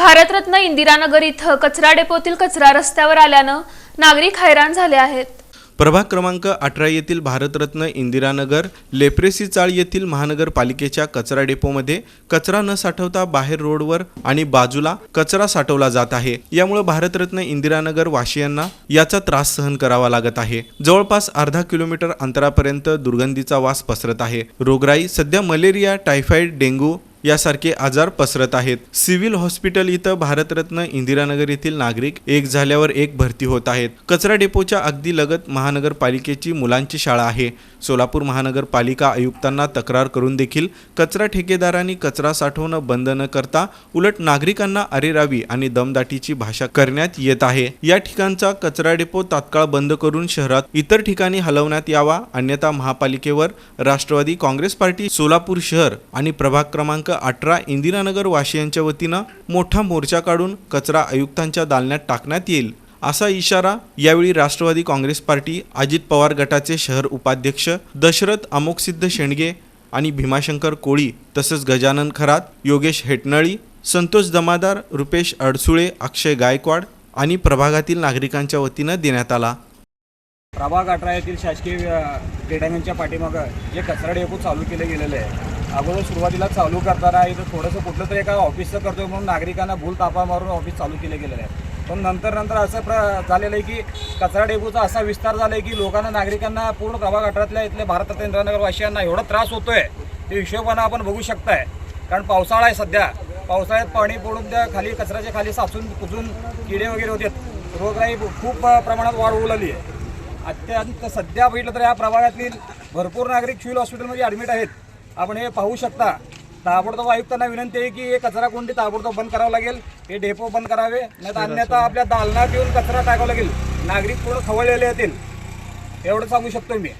भारतरत्न इंदिरानगर इथं कचरा डेपोतील कचरा रस्त्यावर आल्यानं नागरिक हैराण झाले आहेत. प्रभाग क्रमांक अठरा येथील भारतरत्न इंदिरानगर लेप्रेसी चाळ येथील महानगरपालिकेच्या कचरा डेपोमध्ये कचरा न साठवता बाहेर रोडवर आणि बाजूला कचरा साठवला जात आहे. यामुळे भारतरत्न इंदिरानगर वाशियांना याचा त्रास सहन करावा लागत आहे. जवळपास अर्धा किलोमीटर अंतरापर्यंत दुर्गंधीचा वास पसरत आहे. रोगराई सध्या मलेरिया टायफॉइड डेंग्यू यासारखे आजार पसरत आहेत. सिव्हिल हॉस्पिटल इथं भारतरत्न इंदिरानगर येथील नागरिक एक झाल्यावर एक भरती होत आहेत. कचरा डेपोच्या अगदी लगत महानगरपालिकेची मुलांची शाळा आहे. सोलापूर महानगरपालिका आयुक्तांना तक्रार करून देखील कचरा ठेकेदारांनी कचरा साठवणं बंद न करता उलट नागरिकांना अरेरावी आणि दमदाटीची भाषा करण्यात येत आहे. या ठिकाणचा कचरा डेपो तात्काळ बंद करून शहरात इतर ठिकाणी हलवण्यात यावा अन्यथा महापालिकेवर राष्ट्रवादी काँग्रेस पार्टी सोलापूर शहर आणि प्रभाग क्रमांक अठरा इंदिरानगर वाशियांच्या वतीनं मोठा मोर्चा काढून कचरा आयुक्तांच्या दालन्यात टाकण्यात येईल असा इशारा यावेळी राष्ट्रवादी काँग्रेस पार्टी अजित पवार गटाचे शहर उपाध्यक्ष दशरथ अमोकसिद्ध शेंडगे आणि भीमाशंकर कोळी तसंच गजानन खरात योगेश हेटनळी संतोष जमादार रुपेश अडसुळे अक्षय गायकवाड आणि प्रभागातील नागरिकांच्या वतीनं देण्यात आला. प्रभाग अठरा येथील शासकीय क्रीडांगणच्या पाठीमागं जे कचरा डेपो चालू केले गेलेले आहे अगोदर सुरुवातीला चालू करताना इथं थोडंसं कुठलं तरी एका ऑफिसचं करतोय म्हणून नागरिकांना भूल तापा मारून ऑफिस चालू केले गेलेलं आहे. पण नंतर नंतर असं प्र झालेलं आहे की कचरा डेपोचा असा विस्तार झाला आहे की लोकांना नागरिकांना पूर्ण प्रभागाठातल्या इथल्या भारतात इंद्रानगरवासियांना एवढा त्रास होतोय ते हिशोबानं आपण बघू शकताय. कारण पावसाळा आहे सध्या. पावसाळ्यात पाणी पडून त्या खाली कचऱ्याच्या खाली साचून कुजून किडे वगैरे होते रोगराई खूप प्रमाणात वाढ होऊ लागली आहे. अत्यंत सध्या बघितलं तर या प्रभागातील भरपूर नागरिक सिव्हिल हॉस्पिटलमध्ये ॲडमिट आहेत. आपण हे पाहू शकता ताबडतोब आयुक्तांना विनंती आहे की हे कचरा कोंडी ताबडतोब बंद करावं लागेल हे डेपो बंद करावे नाही तर अन्यथा आपल्या दालनात येऊन कचरा टाकावा लागेल. नागरिक पूर्ण खवळलेले येतील एवढं सांगू शकतो मी.